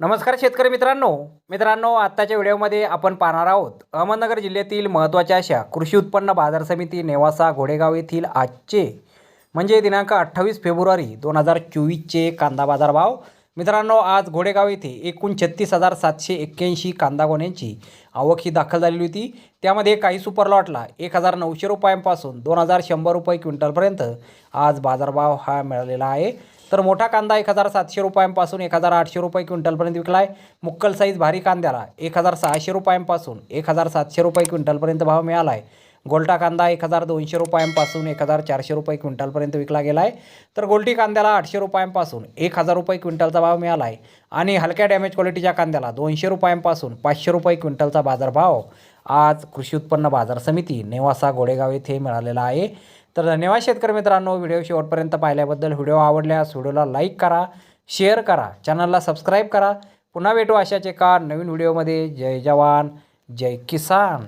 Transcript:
नमस्कार शेतकरी मित्रांनो. मित्रांनो आत्ताच्या व्हिडिओमध्ये आपण पाहणार आहोत अहमदनगर जिल्ह्यातील महत्त्वाच्या अशा कृषी उत्पन्न बाजार समिती नेवासा घोडेगाव येथील आजचे म्हणजे दिनांक अठ्ठावीस फेब्रुवारी दोन हजार चोवीसचे कांदा बाजार भाव मित्रांनो आज घोडेगाव येथे एकूण छत्तीस हजार सातशे एक्क्याऐंशी कांदा गोण्यांची आवक ही दाखल झालेली होती. त्यामध्ये काही सुपर लॉटला एक हजार नऊशे रुपयांपासून दोन हजार शंभर रुपये क्विंटलपर्यंत आज बाजारभाव हा मिळालेला आहे. तर मोठा कांदा एक हजार सातशे रुपयांपासून एक हजार आठशे रुपये क्विंटलपर्यंत विकला आहे मुक्कल साईज भारी कांद्याला एक हजार सहाशे रुपयांपासून एक हजार सातशे रुपये क्विंटलपर्यंत भाव मिळाला आहे गोल्टा कांदा एक हजार दोनशे रुपयांपासून एक हजार चारशे रुपये क्विंटलपर्यंत विकला गेला आहे तर गोल्टी कांद्याला आठशे रुपयांपासून एक हजार रुपये क्विंटलचा भाव मिळाला आहे आणि हलक्या डॅमेज क्वालिटीच्या कांद्याला दोनशे रुपयांपासून पाचशे रुपये क्विंटलचा बाजारभाव आज कृषी उत्पन्न बाजार समिती नेवासा गोडेगाव येथे मिळालेला आहे. तर धन्यवाद शेतकरी मित्रांनो व्हिडिओ शेवटपर्यंत पाहिल्याबद्दल व्हिडिओ आवडल्यास व्हिडिओला लाईक करा शेअर करा चॅनलला सबस्क्राईब करा. पुन्हा भेटू अशाच एका नवीन व्हिडिओमध्ये. जय जवान जय किसान.